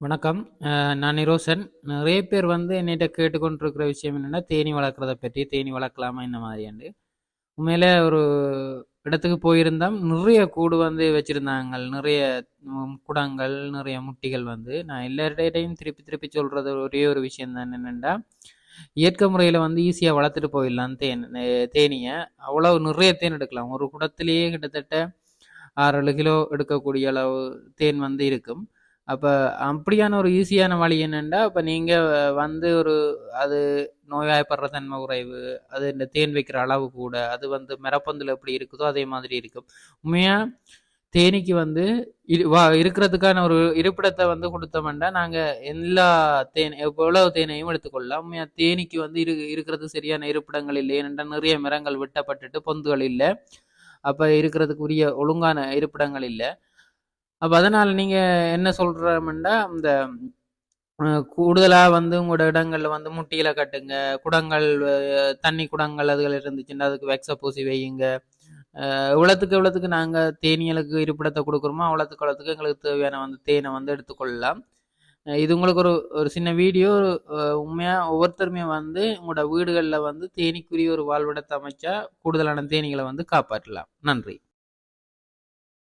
வணக்கம். நான் நிரோசன் நிறைய பேர் வந்து என்னிட்ட கேட்டுக்கொண்டிருக்கிற விஷயம் என்னென்னா தேனி வளர்க்குறத பற்றி தேனி வளர்க்கலாமா இந்த மாதிரியாண்டு. உண்மையில் ஒரு இடத்துக்கு போயிருந்தோம். நிறைய கூடு வந்து வச்சுருந்தாங்க. நிறைய குடங்கள் நிறைய முட்டிகள் வந்து. நான் எல்லார்டையும் திருப்பி திருப்பி சொல்கிறது ஒரே ஒரு விஷயம் தான் என்னென்னா இயற்கை முறையில் வந்து ஈஸியாக வளர்த்துட்டு போயிடலாம் தேன் தேனியை. அவ்வளோ நிறைய தேன் எடுக்கலாம். ஒரு குடத்திலேயே கிட்டத்தட்ட ஆறு ஏழு கிலோ எடுக்கக்கூடிய அளவு தேன் வந்து இருக்கும். அப்போ அப்படியான ஒரு ஈஸியான வழி என்னென்னா இப்போ நீங்கள் வந்து ஒரு அது நோய்வாய்ப்படுற தன்மை குறைவு அது இந்த தேன் வைக்கிற அளவு கூட அது வந்து மிரப்பந்தில் எப்படி இருக்குதோ அதே மாதிரி இருக்கும். உண்மையாக தேனீக்கு வந்து இரு வா இருக்கிறதுக்கான ஒரு இருப்பிடத்தை வந்து கொடுத்தோம்னா நாங்கள் எல்லா தேன் எவ்வளவு தேனையும் எடுத்துக்கொள்ளலாம். உண்மையாக தேனீக்கு வந்து இரு இருக்கிறது சரியான இருப்பிடங்கள் இல்லை ஏனென்றால் நிறைய மரங்கள் வெட்டப்பட்டுட்டு பொந்துகள் இல்லை. அப்போ இருக்கிறதுக்குரிய ஒழுங்கான இருப்பிடங்கள் இல்லை. அப்போ அதனால் நீங்கள் என்ன சொல்கிறோம்னா இந்த கூடுதலாக வந்து உங்களோட இடங்களில் வந்து முட்டியில் கட்டுங்க. குடங்கள் தண்ணி குடங்கள் அதுகள் இருந்துச்சுன்னா அதுக்கு வெக்ஸ பூசி வையுங்க. இவ்வளோத்துக்கு இவ்வளோத்துக்கு நாங்கள் நாங்க தேனீகளுக்கு இருப்பிடத்தை கொடுக்குறோமோ அவ்வளோத்துக்கு அவ்வளோத்துக்கு எங்களுக்கு தேவையான வந்து தேனை வந்து எடுத்துக்கொள்ளலாம். இது உங்களுக்கு ஒரு ஒரு சின்ன வீடியோ. உண்மையாக ஒவ்வொருத்தருமே வந்து உங்களோட வீடுகளில் வந்து தேனீக்குரிய ஒரு வாழ்விடத்தை அமைச்சா கூடுதலான தேனீகளை வந்து காப்பாற்றலாம். நன்றி.